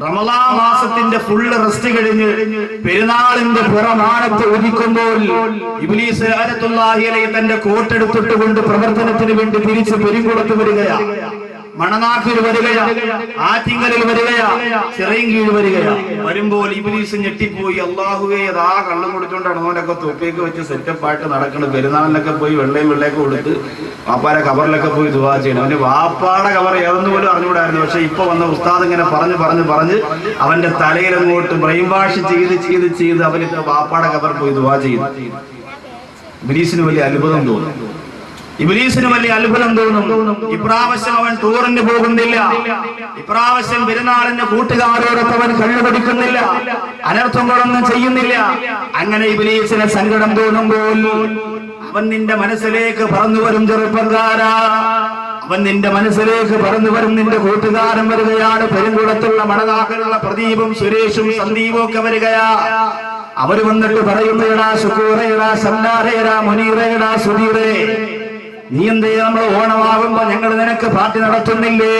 റമലാ മാസത്തിന്റെ full rest കഴിഞ്ഞ് പെരുന്നാളിന്റെ പുറമാണത്ത് ഉദിക്കുമ്പോൾ ഇബ്ലീസ് തന്റെ കോട്ടെടുത്തിട്ട് കൊണ്ട് പ്രവർത്തനത്തിന് വേണ്ടി തിരിച്ച് പെരുങ്കുളത്ത് വരികയാ മണനാക്കിൽ വരികയാ ആറ്റിങ്കലിൽ വരികയാ ചിറയൻകീഴ് വരികയാ. വരുമ്പോൾ ഇബ്ലീസ് ഞെട്ടിപ്പോയി. അള്ളാഹുവേ അതാ കള്ളം കുടിച്ചോണ്ടാണ് അവനൊക്കെ തൊപ്പിയൊക്കെ വെച്ച് സെറ്റപ്പ് ആയിട്ട് നടക്കുന്നത് പെരുന്നാളിനൊക്കെ പോയി വെള്ളയും വെള്ളയൊക്കെ കൊടുത്ത് വാപ്പാരെ കവറിലൊക്കെ പോയി ദുവാ ചെയ്യണം. അവന്റെ വാപ്പാടെ കവർ ഏതെന്ന് പോലും അറിഞ്ഞുകൂടായിരുന്നു. പക്ഷെ ഇപ്പൊ വന്ന ഉസ്താദ് ഇങ്ങനെ പറഞ്ഞ് പറഞ്ഞ് പറഞ്ഞ് അവന്റെ തലയിൽ അങ്ങോട്ട് ബ്രെയിൻ വാഷ് ചെയ്ത് ചെയ്ത് ചെയ്ത് അവനൊക്കെ വാപ്പാടെ കവർ പോയി ദുവാ ചെയ്യുന്നു ഇബിലീസിന് വലിയ അത്ഭുതം തോന്നും. ഇബ്ലീസിന് വലിയ അത്ഭുതം തോന്നും. ഇപ്രാവശ്യം അവൻ ടൂറിന് പോകുന്നില്ല. ഇപ്രാവശ്യം പെരുന്നാളിന്റെ കൂട്ടുകാരോടൊപ്പം അവൻ കള്ളു പഠിക്കുന്നില്ല അനർത്ഥങ്ങളൊന്നും ചെയ്യുന്നില്ല. അങ്ങനെ ഇബ്ലീസിന് സങ്കടം തോന്നുമ്പോൾ അവൻ നിന്റെ മനസ്സിലേക്ക് പറന്നു വരും ചെറുപ്പക്കാരാ. അവൻ നിന്റെ മനസ്സിലേക്ക് പറന്നു വരും നിന്റെ കൂട്ടുകാരൻ വരികയാണ്. പെരുങ്കുളത്തുള്ള മണനാക്കലുള്ള പ്രദീപും സുരേഷും സന്ദീപും ഒക്കെ വരികയാ. അവർ വന്നിട്ട് പറയുന്നേടാ ശുക്കൂറേടാ സന്നാരേടാ മുനീറേടാ സുധീറേ. നീ എന്ത് നമ്മൾ ഓണമാകുമ്പോ ഞങ്ങൾ നിനക്ക് പാർട്ടി നടത്തുന്നില്ലേ?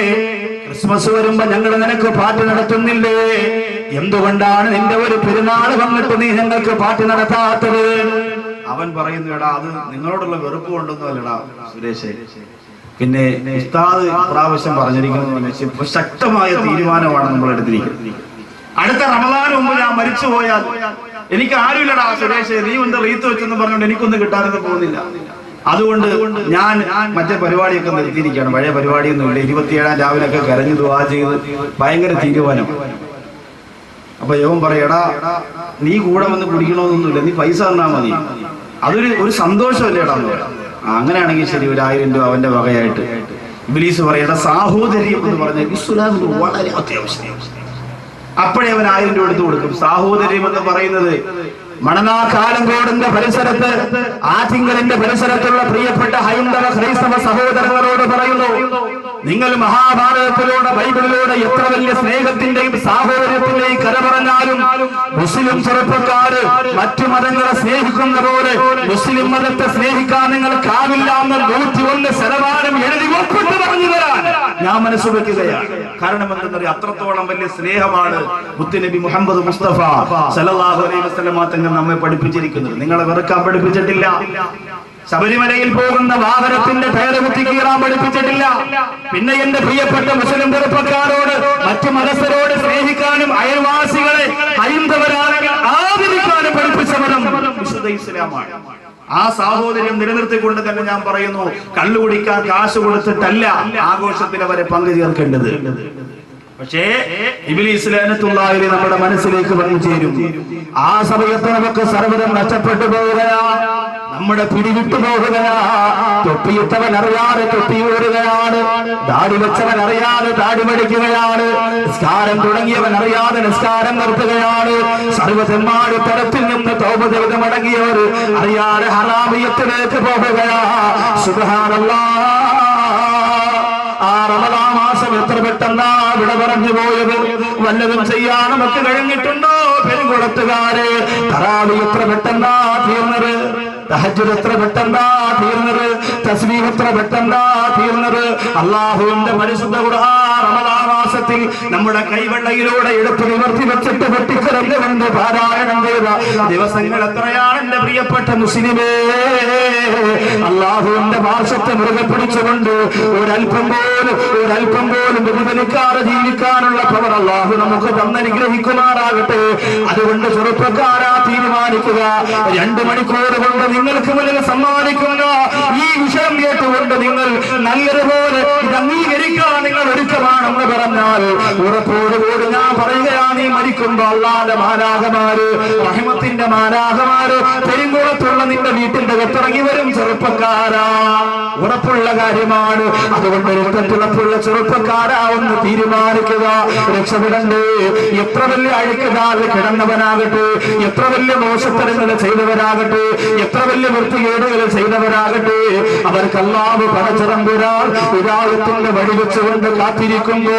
ക്രിസ്മസ് വരുമ്പോ ഞങ്ങൾ നിനക്ക് പാർട്ടി നടത്തുന്നില്ലേ? എന്തുകൊണ്ടാണ് നിന്റെ ഒരു പെരുന്നാൾ വന്നിട്ട് നീ ഞങ്ങൾക്ക് പാർട്ടി നടത്താത്തത്? അവൻ പറയുന്നു എടാ അത് നിങ്ങളോടുള്ള വെറുപ്പ് കൊണ്ടൊന്നും അല്ലടാ സുരേഷ്. പിന്നെ ഉസ്താദ് പ്രാവശ്യം പറഞ്ഞിരിക്കുന്നു ശക്തമായ തീരുമാനമാണ് നമ്മൾ എടുത്തിരിക്കുന്നത്. അടുത്ത റമദാന് മുമ്പ് ഞാൻ മരിച്ചു പോയാൽ എനിക്ക് ആരുമില്ലടാ സുരേഷ്. നീ ഒന്ന് റീത്ത് വെച്ചെന്ന് പറഞ്ഞുകൊണ്ട് എനിക്കൊന്നും കിട്ടാനൊന്നും പോകുന്നില്ല. അതുകൊണ്ട് ഞാൻ മറ്റേ പരിപാടിയൊക്കെ നിർത്തിയിരിക്കുകയാണ്. പഴയ പരിപാടിയൊന്നുമില്ല ഇരുപത്തിയേഴാം രാവിലൊക്കെ കരഞ്ഞു ദുവാ ചെയ്ത് ഭയങ്കര തീരുമാനം. അപ്പൊ യവൻ പറയടാ നീ കൂടെ വന്ന് കുടിക്കണമെന്നൊന്നുമില്ല നീ പൈസ തന്നാ മതി. അതൊരു ഒരു സന്തോഷമല്ലേടാ എന്ന് അങ്ങനെയാണെങ്കിൽ ശരി ഒരു ആയിരം രൂപ അവന്റെ വകയായിട്ട്. ഇബിലീസ് പറയടാ സാഹോദര്യം എന്ന് പറഞ്ഞ ഇസ്ലാമിൽ വളരെ അത്യാവശ്യം. അപ്പോഴേ അവൻ ആയിരം രൂപ എടുത്തു കൊടുക്കും. സാഹോദര്യം എന്ന് പറയുന്നത് മണനാക്കാലങ്കോടിന്റെ പരിസരത്ത് ആറ്റിങ്കലിന്റെ പരിസരത്തുള്ള പ്രിയപ്പെട്ട ഹൈന്ദവ ക്രൈസ്തവ സഹോദരങ്ങളോട് പറയുന്നു നിങ്ങൾ മഹാഭാരതത്തിലൂടെ ബൈബിളിലൂടെ എത്ര വലിയ സ്നേഹത്തിന്റെയും സാഹോദര്യത്തിന്റെയും കര പറഞ്ഞാലും മുസ്ലിം ചെറുപ്പക്കാര് മറ്റു മതങ്ങളെ സ്നേഹിക്കുന്ന പോലെ മുസ്ലിം മതത്തെ സ്നേഹിക്കാൻ നിങ്ങൾക്കാവില്ല എന്ന് നൂറ്റി ഒന്ന് ശതമാനം എഴുതി ഒപ്പിട്ട് പറഞ്ഞു തരാൻ ഞാൻ മനസ്സ് വെക്കുകയാണ് കാരണം എന്തെന്നറിയാം? അത്രത്തോളം വലിയ സ്നേഹമാണ് മുത്തുനബി മുഹമ്മദ് മുസ്തഫ സല്ലല്ലാഹു അലൈഹി വസല്ലമ തങ്ങൾ നമ്മെ പഠിപ്പിച്ചിരിക്കുന്നത്. നിങ്ങളെ വെറുക്കാൻ പഠിപ്പിച്ചിട്ടില്ല. ശബരിമലയിൽ പോകുന്ന വാഹനത്തിന്റെ പേര് കീറാൻ പഠിപ്പിച്ചിട്ടില്ല. പിന്നെ എന്റെ പ്രിയപ്പെട്ട മുസ്ലിം ചെറുപ്പക്കാരോട് മറ്റു മതസ്ഥരോട് സ്നേഹിക്കാനും അയൽവാസികളെ ഹൈന്ദവരാണെങ്കിൽ ആദരിക്കാനും പഠിപ്പിച്ചവരും വിശുദ്ധ ഇസ്ലാമാണ്. ആ സാഹോദര്യം നിലനിർത്തിക്കൊണ്ട് തന്നെ ഞാൻ പറയുന്നു കള്ളുകുടിക്കാൻ കാശ് കൊടുത്തിട്ടല്ല ആഘോഷത്തിൽ അവരെ പങ്കു ചേർക്കേണ്ടത്. പക്ഷേ ഇബിലീസ് ലഅനത്തുള്ളാഹി നമ്മുടെ മനസ്സിലേക്ക് വന്നു ചേരും. ആ സമയത്ത് നമുക്ക് സർവതം നഷ്ടപ്പെട്ടു പോവുക നമ്മുടെ പിടിവിട്ടു പോവുകയാ. തൊപ്പിയിട്ടവൻ അറിയാതെ തൊപ്പിയൂറുകയാണ് താടി വെച്ചവൻ അറിയാതെ താടി പഠിക്കുകയാണ് നിസ്കാരം തുടങ്ങിയവൻ അറിയാതെ നിസ്കാരം നിർത്തുകയാണ്. സർവതന്മാരുടെ തരത്തിൽ നിന്ന് തോപ ചെയ്ത് മടങ്ങിയവർ അറിയാതെ ഹറാമിയത്തിലേക്ക് പോവുകയാ. സുബ്ഹാനല്ലാഹ് ആ റമദാ മാസം എത്ര പെട്ടെന്നാ വിട പറഞ്ഞു പോയത്. വല്ലതും ചെയ്യാൻ നമുക്ക് കഴിഞ്ഞിട്ടുണ്ടോ? പെരുകുളത്തുകാര് തറാവി എത്ര പെട്ടെന്നാ തീർന്നത്? തഹജ്ജുദ് എത്ര പെട്ടെന്താ തീർന്നത്? തസ്ബീഹ് എത്ര പെട്ടെന്താ തീർന്നത്? അള്ളാഹുവിന്റെ പരിശുദ്ധ നമ്മുടെ കൈവെള്ളയിലൂടെ എടുത്ത് നിവർത്തി വെച്ചിട്ട് വെട്ടിക്കിറന്നുകൊണ്ട് പാരായണം ചെയ്ത ദിവസങ്ങൾ എത്രയാണ് എന്റെ പ്രിയപ്പെട്ട മുസ്ലിമേ? അള്ളാഹുവിന്റെ പാർശ്വത്തെ മുറുകെ പിടിച്ചുകൊണ്ട് ഒരൽപ്പം പോലും ഒരൽപ്പം പോലും വ്യതിചലിക്കാതെ ജീവിക്കാനുള്ള പവർ അള്ളാഹു നമുക്ക് തന്നനുഗ്രഹിക്കുമാറാകട്ടെ. അതുകൊണ്ട് ചെറുപ്പക്കാരാ തീരുമാനിക്കുക. രണ്ടു മണിക്കൂർ കൊണ്ട് നിങ്ങൾക്ക് മുന്നിൽ സമ്മാനിക്കുന്ന ഈ വിഷയം കേട്ടുകൊണ്ട് നിങ്ങൾ നല്ലതുപോലെ ഇത് അംഗീകരിക്കാൻ നിങ്ങൾ ഒരുക്കമാണെന്ന് പറഞ്ഞാൽ ഉറപ്പോടുകൂടി ഞാൻ പറയുകയാണ് ഈ മരിക്കുമ്പോ അള്ളാന്റെ മാലാഹമാര് റഹിമത്തിന്റെ മാലാഹമാര് പെരുങ്കുളത്തുള്ള നിന്റെ വീട്ടിന്റെ കത്തിറങ്ങി വരും ചെറുപ്പക്കാരാ. ഉറപ്പുള്ള കാര്യമാണ്. അതുകൊണ്ട് രക്തത്തിളപ്പുള്ള ചെറുപ്പക്കാരാ ഒന്ന് തീരുമാനിക്കുക. രക്ഷപ്പെടണ്ടേ. എത്ര വലിയ അഴുക്കുകാരിൽ കിടന്നവനാകട്ടെ. എത്ര വലിയ മോശത്തരങ്ങൾ ചെയ്തവരാകട്ടെ. എത്ര വലിയ വൃത്തികേടുകൾ ചെയ്തവരാകട്ടെ. അവർക്ക് അല്ലാതെ ഒരാളത്തിന്റെ വഴി വെച്ചുകൊണ്ട് കാത്തിരിക്കുമ്പോ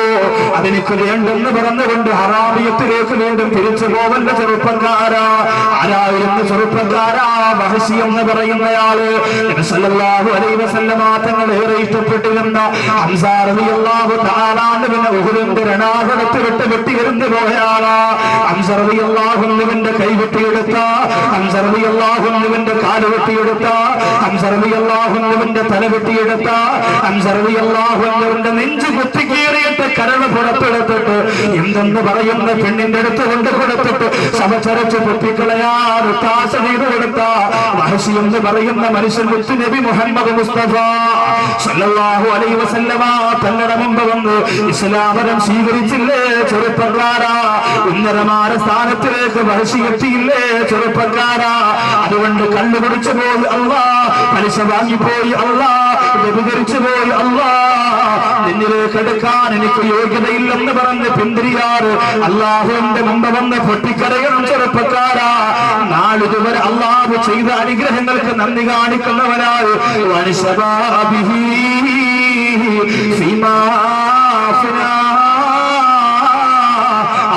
അതെനിക്ക് വേണ്ടെന്ന് പറഞ്ഞുകൊണ്ട് ഹറാമിയത്തിലേക്ക് വീണ്ടും തിരിച്ചു പോവല്ല ചെറുപ്പക്കാരാ. ആരായിരുന്നു ചെറുപ്പക്കാരാ? മഹസി എന്ന് പറയുന്നയാൾ സല്ലല്ലാഹു അലൈഹി വസല്ലമ തങ്ങൾ ഏറെ ഇഷ്ടപ്പെട്ടിരുന്ന തആലാന്റെ പിന്നെ ഉഹുദിന്റെ രണാകുലത്ത് വിട്ട് വെട്ടി വരുന്നു റളിയല്ലാഹു അൻഹുവിന്റെ കൈ വെട്ടിയെടുത്ത അൻഹുവിന്റെ കാൽ വെട്ടിയെടുത്ത അൻഹുവിന്റെ തല വെട്ടിയെടുത്ത ഹംസ നെഞ്ചു അൻഹുവിന്റെ നെഞ്ച് കരൾ പുറത്തെടുത്തിട്ട് എന്തെന്ന് പറയുന്ന പെണ്ണിന്റെ അടുത്ത് കൊണ്ട് കൊടുത്തിട്ട് സമചരച്ച് പൊട്ടിക്കളയാറ് താശ ചെയ്ത് കൊടുത്ത മഹസി എന്ന് പറയുന്ന മനുഷ്യൻ മുത്തു നബി മുഹമ്മദ് മുസ്തഫ സല്ലല്ലാഹു അലൈഹി വസല്ലമ തങ്ങളുടെ മുമ്പ് വന്ന് ഇസ്ലാമരം സ്വീകരിച്ചില്ലേ? ചെറുപ്പക്കാരാ. ഉന്നതമായ സ്ഥാനത്തിലേക്ക് മഹസി എത്തിയില്ലേ? ചെറുപ്പക്കാരാ. അതുകൊണ്ട് കണ്ണു കുടിച്ചു പോയി അള്ളാ. പലിശ വാങ്ങിപ്പോയി അള്ളാ. വ്യഭിചരിച്ചു പോയി അള്ളാ. നിന്നിലേക്ക് എടുക്കാൻ എനിക്ക് യോഗ്യതയില്ലെന്ന് പറഞ്ഞ് പിന്തിരിയാറ്. അള്ളാഹുവിന്റെ മുമ്പ് വന്ന് പൊട്ടിക്കരയണം ചെറുപ്പക്കാരാ. നാളിതുവരെ അള്ളാഹു ചെയ്ത അനുഗ്രഹങ്ങൾക്ക് നന്ദി കാണിക്കുന്നവരായി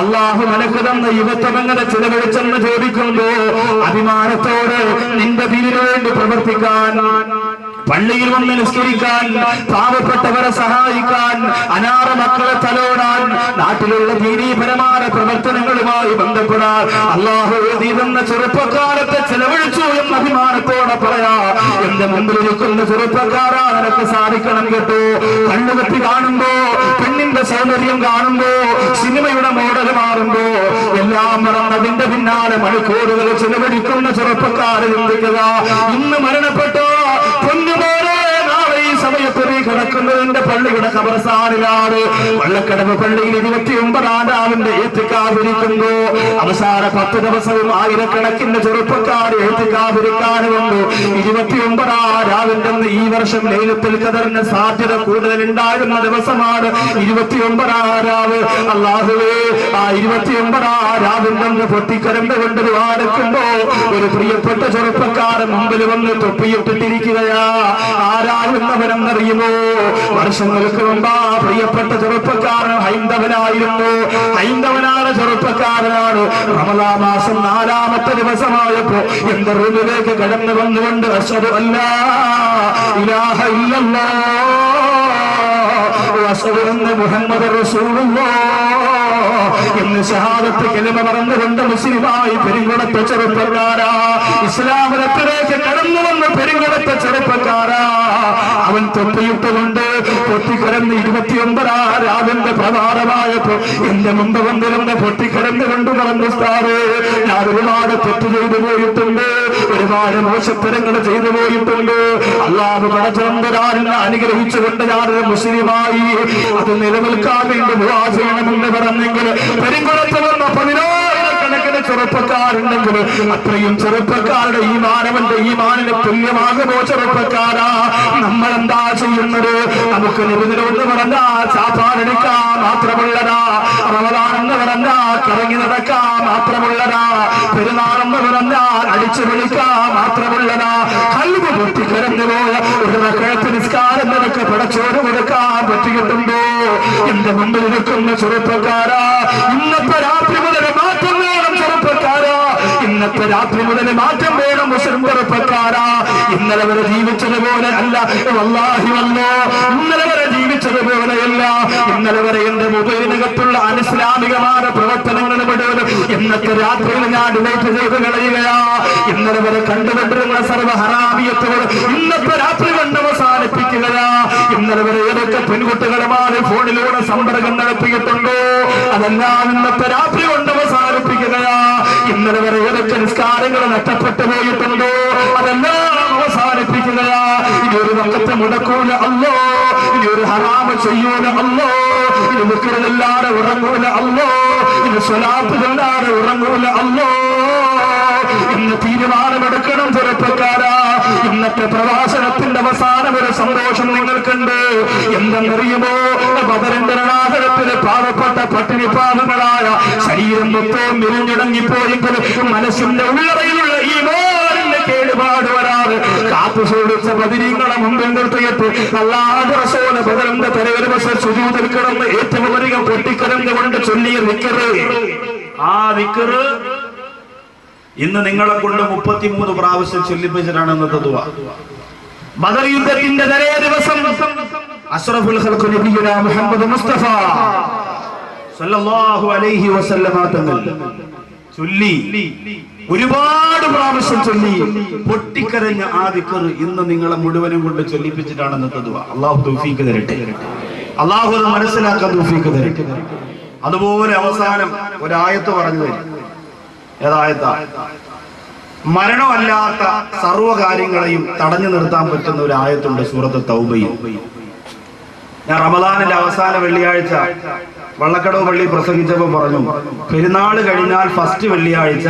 അള്ളാഹു നിനക്ക് തന്ന യുവത്വം ചിലവഴിച്ചെന്ന് ചോദിക്കുമ്പോ അഭിമാനത്തോട് നിന്റെ വീടിനു വേണ്ടി പ്രവർത്തിക്കാൻ പള്ളിയിൽ വന്ന് നിസ്കരിക്കാൻ പാവപ്പെട്ടവരെ സഹായിക്കാൻ അനാഥ മക്കളെ തലോടാൻ നാട്ടിലുള്ള ദീനീപരമായ പ്രവർത്തനങ്ങളുമായി ബന്ധപ്പെടാൻ അള്ളാഹു എഴുതി തന്ന ചെറുപ്പക്കാലത്തെ ചെലവഴിച്ചു എന്ന അഭിമാനത്തോടെ പറയാ എന്റെ മുമ്പിൽ നിൽക്കുന്ന ചെറുപ്പക്കാരാ നിനക്ക് സാധിക്കണം കേട്ടോ. കണ്ണുകെട്ടി കാണുമ്പോ പെണ്ണിന്റെ സൗന്ദര്യം കാണുമ്പോ സിനിമയുടെ മോഡൽ മാറുമ്പോ എല്ലാം മറന്നതിന്റെ പിന്നാലെ മണിക്കൂറുകൾ ചെലവഴിക്കുന്ന ചെറുപ്പക്കാരെ ചിന്തിക്കുക ഇന്ന് മരണപ്പെട്ടോ പൊന്നുപോലെ നാളെ ഈ സമയത്ത് നീ കിടക്കുന്നതിന്റെ പള്ളിയുടെ കബർസ്ഥാനിലാണ് വള്ളക്കടവ് പള്ളിയിൽ ഇരുപത്തി ഒമ്പതാം രാവിന്റെ ഏറ്റുകാതിരിക്കുന്നു അവസാന പത്ത് ദിവസവും ആയിരക്കണക്കിന് ചെറുപ്പക്കാർ ഏറ്റുകാതിരിക്കാനുമുണ്ട് ഇരുപത്തി ഒമ്പതാം രാവിന്റെ ഈ വർഷം ലേലത്തിൽ കതറിന് സാധ്യത കൂടുതൽ ഉണ്ടായിരുന്ന ദിവസമാണ് ഇരുപത്തി ഒമ്പതാം രാവ് അള്ളാഹുവേ ആ ഇരുപത്തി ഒമ്പതാം രാവിന്റെ പൊട്ടിക്കരണ്ട് കൊണ്ട് ഒരു പ്രിയപ്പെട്ട ചെറുപ്പക്കാരൻ മുമ്പിൽ വന്ന് തൊപ്പിയിട്ടിട്ടിരിക്കുകയാ. ആരാകുന്നവരെന്നറിയുമോ വർഷങ്ങൾക്ക് മുമ്പാ പ്രിയപ്പെട്ട ചെറുപ്പക്കാരൻ ഹൈന്ദവനായിരുന്നു. ഹൈന്ദവനാണ് ചെറുപ്പക്കാരനാണ്. റമലാ മാസം നാലാമത്തെ ദിവസമായപ്പോ എന്റെ റൂമിലേക്ക് കടന്നു വന്നുകൊണ്ട് അശ്വതല്ല ഇലാഹ ഇല്ലല്ലോ. മുഹമ്മദ് എന്ന് ഷഹാദത്ത് കെലിമ പറഞ്ഞുകൊണ്ട് മുസ്ലിമായി പെരുങ്കുളത്തെ ചെറുപ്പക്കാരാ. ഇസ്ലാമലത്തിലേക്ക് കടന്നു വന്ന പെരുങ്കുളത്തെ ചെറുപ്പക്കാരാ. അവൻ തൊപ്പിയിട്ടുകൊണ്ട് പൊട്ടിക്കിടന്ന് ഇരുപത്തിയൊമ്പതാ രാവിന്റെ പ്രധാനമായപ്പോ എന്റെ മുമ്പ് വന്നിരുന്ന പൊട്ടിക്കിടന്ന് കണ്ടു പറഞ്ഞു സ്ഥാറ് ഞാൻ ഒരുപാട് തെറ്റ് ചെയ്തു പോയിട്ടുണ്ട്. ഒരുപാട് മോശത്തരങ്ങൾ ചെയ്തു പോയിട്ടുണ്ട്. അള്ളാഹു പടച്ചമ്പരാനെ അനുഗ്രഹിച്ചുകൊണ്ട് ഞാനൊരു മുസ്ലിമായി അത് നിലനിൽക്കാൻ വേണ്ടി ദുആ ചെയ്യണമെന്ന് പറഞ്ഞെങ്കിൽ പെരുങ്കുളത്ത് വന്ന പതിനായിരക്കണക്കിന് ചെറുപ്പക്കാരുണ്ടെങ്കിൽ അത്രയും ചെറുപ്പക്കാരുടെ ഈ മാനവന്റെ ഈ മാനിന് തുല്യമാകുമോ ചെറുപ്പക്കാരാ? നമ്മൾ എന്താ ചെയ്യുന്നത്? നമുക്ക് നിബിധനമെന്ന് പറഞ്ഞാ ചാപ്പാടെടുക്കാൻ മാത്രമുള്ളതാ. റമദാനെന്ന് പറഞ്ഞാ കറങ്ങി നടക്കാൻ മാത്രമുള്ളതാ. പെരുന്നാളെന്ന് പറഞ്ഞാൽ അടിച്ചു വിളിക്കാൻ മാത്രമുള്ളതാ. കൽവ് പൊട്ടി കരഞ്ഞു പോയ ഒരു നിസ്കാരം നിനക്ക് പടച്ചോടുക എന്റെ മുമ്പിൽ നിൽക്കുന്ന ചെറുപ്പക്കാരാ. ഇന്നത്തെ രാത്രി മുതൽ മാറ്റം വേണം ചെറുപ്പക്കാരാ. ഇന്നത്തെ രാത്രി മുതൽ മാറ്റം വേണം മുസ്ലിം ചെറുപ്പക്കാരാ. ഇന്നലെ വരെ ജീവിച്ചതുപോലെ അല്ല. വല്ലാഹി വന്നോ ഇന്നലെ വരെ ജീവിച്ചതുപോലെയല്ല ഇന്നലെ വരെ എന്റെ മൊബൈലിനകത്തുള്ള അനിസ്ലാമികമായ പ്രവർത്തനങ്ങളിൽ പെടുവരും ഇന്നത്തെ രാത്രിയിൽ ഞാൻ ഡിലൈറ്റ് ചെയ്ത് കളയുകയാ. ഇന്നലെ വരെ കണ്ടുകൊണ്ടിരുന്ന സർവ ഹറാമിയത്തുകൾ ഇന്നത്തെ രാത്രി കണ്ട് ഇന്നലെ വരെ ഏതൊക്കെ പെൺകുട്ടികളുമായി ഫോണിലൂടെ സമ്പർക്കം നടത്തിയിട്ടുണ്ടോ? അതെല്ലാം ഇന്നത്തെ രാത്രി കൊണ്ട് അവസാനിപ്പിക്കുകയാ. ഇന്നലെ വരെ ഏതൊക്കെ നിസ്കാരങ്ങൾ നഷ്ടപ്പെട്ടു പോയിട്ടുണ്ടോ? അതെല്ലാം അവസാനിപ്പിക്കുകയാ. ഇനി ഒരു വക്കത്തെ മുടക്കൂല അല്ലോ. ഇനി ഒരു ഹറാമ ചെയ്യൂല അല്ലോ. ഇനി മുക്കിലല്ലാതെ ഉറങ്ങൂല അല്ലോ. ഇനി സ്വലാത്തുകല്ലാതെ ഉറങ്ങൂല അല്ലോ. ഇന്ന് തീരുമാനമെടുക്കണം ചെറുപ്പക്കാരാ. ഇന്നത്തെ പ്രവാസനത്തിന്റെ അവസാനം ഒരു സന്തോഷം നിങ്ങൾക്കുണ്ട്. എന്തെന്നറിയുമോ? ബദറിന്റെ രണാകരത്തിലെ പാവപ്പെട്ട പട്ടിണി പാവങ്ങളായ ശരീരം മൊത്തവും മെലിഞ്ഞിടങ്ങിപ്പോയെങ്കിലും മനസ്സിന്റെ ഉള്ളറയിലുള്ള ഈ മോറിന്റെ കേട് ഒരുപാട് വരാറ് കാത്തു സൂക്ഷിച്ച ബദിരീങ്ങളെ മുമ്പിൽ നിർത്തിയിട്ട് അല്ലാതെ ബദറിന്റെ തലവര വശം സുജൂതിൽ കിടന്ന് ഏറ്റവും അധികം പൊട്ടിക്കരഞ്ഞുകൊണ്ട് ചൊല്ലിയ നിക്കറ്. ആ നിക്കറ് ഇന്ന് നിങ്ങളെ കൊണ്ട് മുപ്പത്തിമൂന്ന് പ്രാവശ്യം ചൊല്ലിപ്പിച്ചിട്ടാണ് ഇന്നത്തെ ദുവ. ബദർ യുദ്ധത്തിന്റെ തലേ ദിവസം അഷ്റഫുൽ ഖൽഖ് നബിയുന മുഹമ്മദ് മുസ്തഫ സല്ലല്ലാഹു അലൈഹി വസല്ലമ തങ്ങൾ ചൊല്ലി ഒരുപാട് പ്രാവശ്യം ചൊല്ലി പൊട്ടിക്കരഞ്ഞ ആ ദിക്കർ ഇന്ന് നിങ്ങളെ മുഴുവനും കൊണ്ട് ചൊല്ലിപ്പിച്ചിട്ടാണ് ഇന്നത്തെ ദുവ. അള്ളാഹു തൗഫീക്ക് തരട്ടെ. അള്ളാഹു അത് മനസ്സിലാക്കാൻ തൗഫീക്ക് തരട്ടെ. അതുപോലെ അവസാനം ഒരായത്ത് പറഞ്ഞു തരും. ഏതായത്താ മരണമല്ലാത്ത സർവകാര്യങ്ങളെയും തടഞ്ഞു നിർത്താൻ പറ്റുന്ന ഒരു ആയത്തുണ്ട് സൂറത്ത് തൗബയിൽ. ഞാൻ റമദാനിന്റെ അവസാന വെള്ളിയാഴ്ച വള്ളക്കടവ് പള്ളി പ്രസംഗിച്ചപ്പോൾ പറഞ്ഞു പെരുന്നാൾ കഴിഞ്ഞാൽ ഫസ്റ്റ് വെള്ളിയാഴ്ച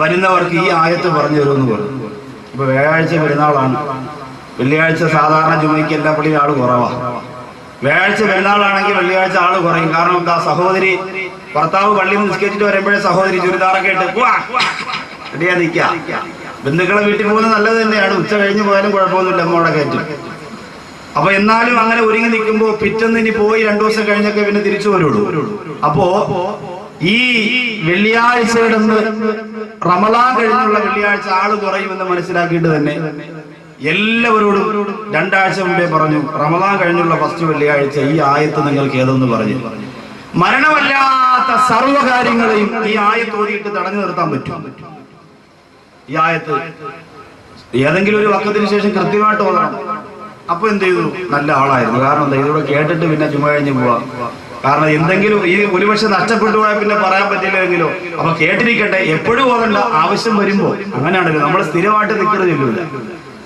വരുന്നവർക്ക് ഈ ആയത്ത് പറഞ്ഞു തരുമെന്ന് പറഞ്ഞു. ഇപ്പൊ വ്യാഴാഴ്ച പെരുന്നാളാണ്. വെള്ളിയാഴ്ച സാധാരണ ജുമയ്ക്ക് എല്ലാ പള്ളിയും ആൾ കുറവാ. വ്യാഴാഴ്ച പെരുന്നാളാണെങ്കിൽ വെള്ളിയാഴ്ച ആൾ കുറയും. കാരണം എന്താ? സഹോദരി ഭർത്താവ് പള്ളിയിൽ നിസ്കരിച്ചിട്ട് വരുമ്പോഴേ സഹോദരി ചുരിദാറൊക്കെ ഇട്ട് റെഡിയാ നിക്ക. ബന്ധുക്കളെ വീട്ടിൽ പോകുന്നത് നല്ലത് തന്നെയാണ്. ഉച്ച കഴിഞ്ഞ് പോയാലും കുഴപ്പമൊന്നുമില്ല അമ്മോടെ കയറ്റും. അപ്പൊ എന്നാലും അങ്ങനെ ഒരുങ്ങി നിൽക്കുമ്പോ പിറ്റന്ന് ഇനി പോയി രണ്ടു ദിവസം കഴിഞ്ഞൊക്കെ പിന്നെ തിരിച്ചു വരുള്ളൂ. അപ്പോ ഈ വെള്ളിയാഴ്ചയുടെ റമലാൻ കഴിഞ്ഞുള്ള വെള്ളിയാഴ്ച ആൾ കുറയുമെന്ന് മനസ്സിലാക്കിയിട്ട് തന്നെ. എല്ലാവരോടും രണ്ടാഴ്ച മുമ്പേ പറഞ്ഞു റമദാൻ കഴിഞ്ഞുള്ള ഫസ്റ്റ് വെള്ളിയാഴ്ച ഈ ആയത്ത് നിങ്ങൾക്ക് ഏതെന്ന് പറഞ്ഞു. മരണമല്ലാത്ത സർവകാര്യങ്ങളെയും ഈ ആയത്ത് ഓതിയിട്ട് തടഞ്ഞു നിർത്താൻ പറ്റും. ഈ ആയത്ത് ഏതെങ്കിലും ഒരു വക്കത്തിന് ശേഷം കൃത്യമായിട്ട് ഓതണം. അപ്പൊ എന്ത് ചെയ്തു? നല്ല ആളായിരുന്നു. കാരണം എന്താ? ഇതിലൂടെ കേട്ടിട്ട് പിന്നെ ചുമ കഴിഞ്ഞ് പോവാം. കാരണം എന്തെങ്കിലും ഈ ഒരുപക്ഷെ നഷ്ടപ്പെട്ടു പോയാൽ പിന്നെ പറയാൻ പറ്റില്ലെങ്കിലോ? അപ്പൊ കേട്ടിരിക്കട്ടെ. എപ്പോഴും ഓതണ്ട ആവശ്യം വരുമ്പോ അങ്ങനെയാണല്ലോ. നമ്മൾ സ്ഥിരമായിട്ട് നിൽക്കുന്നത്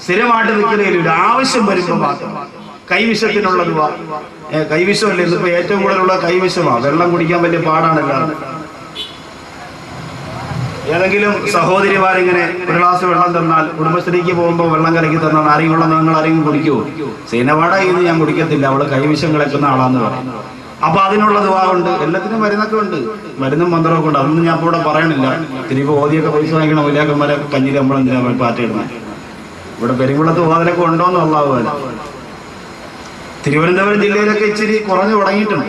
സ്ഥിരമായിട്ട് നിൽക്കുന്നതിൽ ആവശ്യം വരുമ്പോൾ മാത്രം. കൈവിഷത്തിനുള്ളത് വാ. ഏ, കൈവിഷമല്ലേ? ഇതിപ്പോ ഏറ്റവും കൂടുതലുള്ള കൈവിഷമാണ് വെള്ളം കുടിക്കാൻ വലിയ പാടാണ് എല്ലാവരും. ഏതെങ്കിലും സഹോദരിമാരിങ്ങനെ ഒരു ഗ്ലാസ് വെള്ളം തന്നാൽ കുടുംബശ്രീക്ക് പോകുമ്പോൾ വെള്ളം കലക്കി തന്നാൽ ആരെങ്കിലും വെള്ളം നിങ്ങൾ ആരെങ്കിലും കുടിക്കുമോ സീനവാട ഇത് ഞാൻ കുടിക്കത്തില്ല. അവൾ കൈവിഷം കിളക്കുന്ന ആളാന്ന് പറയും. അപ്പൊ അതിനുള്ള ദുവാറുണ്ട് എല്ലാത്തിനും മരുന്നൊക്കെ ഉണ്ട്. മരുന്നും മന്ത്രമൊക്കെ ഉണ്ട്. അതൊന്നും ഞാൻ ഇപ്പോൾ ഇവിടെ പറയണില്ല. തിരികെ ഓതിയൊക്കെ പൈസ വാങ്ങിക്കണം? വലിയാക്കന്മാരെ കഞ്ഞിരമ്പളം പാറ്റിടുന്നത് ഇവിടെ പെരുങ്കുളത്ത് ഓതലൊക്കെ ഉണ്ടോന്ന് തിരുവനന്തപുരം ജില്ലയിലൊക്കെ ഇച്ചിരി കുറഞ്ഞു തുടങ്ങിയിട്ടുണ്ട്.